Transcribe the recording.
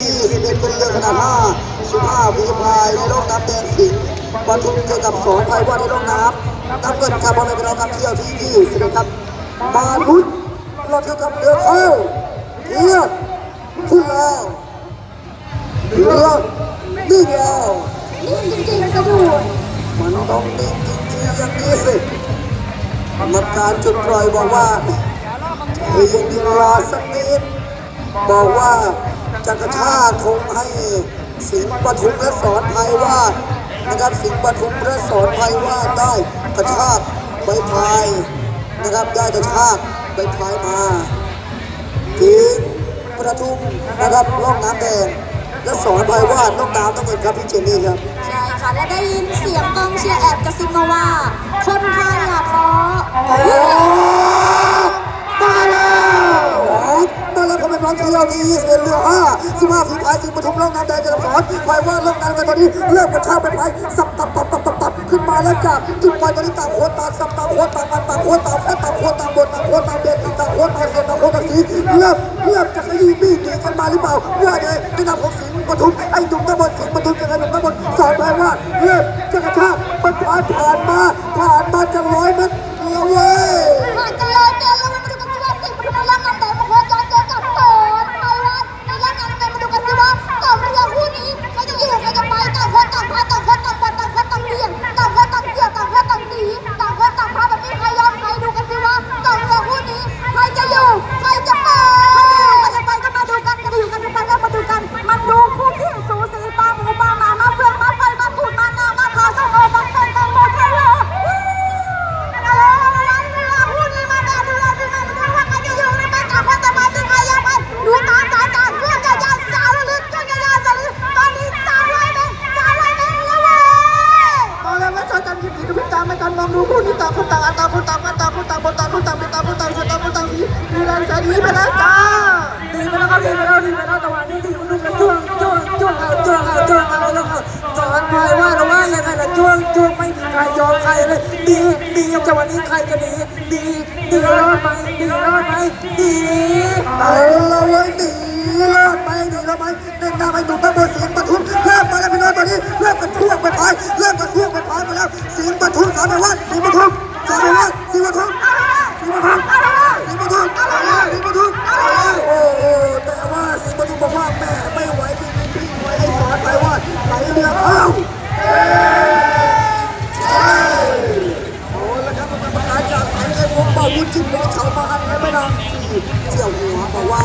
21เป็นเรื่อขนาด5 15ฝีพายในร่องน้ำแดงสิงห์ปทุมเจอกับสองไพว่าในร่องน้ำน้ำเงินคาร์บอนในเรานำเที่ยวที่21ครับ มาลุ้นเราเที่ยวกับเรือเข้าเทียบขึ้นแล้วเรือนิ่งแล้วนี่งจริงๆกระดูมันต้องนิ่งจริงๆอย่างนี้สิกรรมการจุดปล่อยบอกว่าเฮ้ยยังดีรอสักนิดบอกว่า จะกระชากธงให้สิงห์ปทุมและสอนไทยว่านะครับสิงห์ปทุมและสอนไทยว่าได้กระชากใบพายนะครับได้กระชากใบพายมาถึงปทุมนะครับล่องน้ำแดงและสอนไทยว่าสล่องน้ำน้ำเงินครับพี่เจนนี่ครับใช่ค่ะและได้ยินเสียงกองเชียร์แอบกระซิบมาว่าคนไทยอย่าท้อ มาแล้วมาแล้วเขาเป็น ร้องเที่ยวที่21เรือ5 15ฝีพายสิงห์ปทุมล่องน้ำแดงจะสอนไฟว่าล่องน้ำกันตอนนี้เริ่มกระชากเป็นไฟสับตับตับตับตับตับขึ้นมาแล้วจากจุดไฟตอนนี้ต่างโคตรต่างสับต่างโคตรต่างกันต่างโคตรต่างแฟต่างโคตรต่างบนต่างโคตรต่างเบ็ดต่างโคตรต่างเสียต่างโคตรต่างสีเริ่มเริ่มจะขยี้มีดหนีกันมาหรือเปล่าว่าไงในนามของสิงห์ปทุมไอ้หนุ่มตะบนสิงห์ปทุมกับไอ้หนุ่มตะบนสอนไฟว่าเริ่มจะกระชากมันผ่านผ่านมาผ่านมาจะร้อยเมตร ต่างคนต่างอันต่างคนต่างกันต่างคนต่างบนต่างคนต่างเป็นต่างคนต่างชะตาคนต่างสีมีแรงใจดีไปแล้วจ้าดีไปแล้วครับดีไปแล้วดีไปแล้วแต่วันนี้ทีมลูกกันจ้วงจ้วงจ้วงเอาจ้วงเอาจ้วงเอาแล้วก็สอนพายว่าเราว่ายังไงล่ะจ้วงจ้วงไม่มีใครยอมใครเลยดีดีจังหวะนี้ใครจะดีดีดีรอดไหมดีรอดไหมดีเอาละเว้ยหนีรอดไปหนีรอดไปเดินหน้าไปดูตะบนสิง วัดสิงห์ปทุมสิงห์ปทุมสิงห์ปทุมสิงห์ปทุมโอ้โหแต่ว่าสิงห์ปทุมบอกว่าแม่ไม่ไหวพี่พี่ไหวไอ้สอนไปว่าไหลเรือเข้าโอ้แล้วครับกรรมกาจากไหนไอ้วงเป่าบุญจิ้มหัวเขามาอันไหนไม่นานสี่เสี่ยวหัวบอกว่า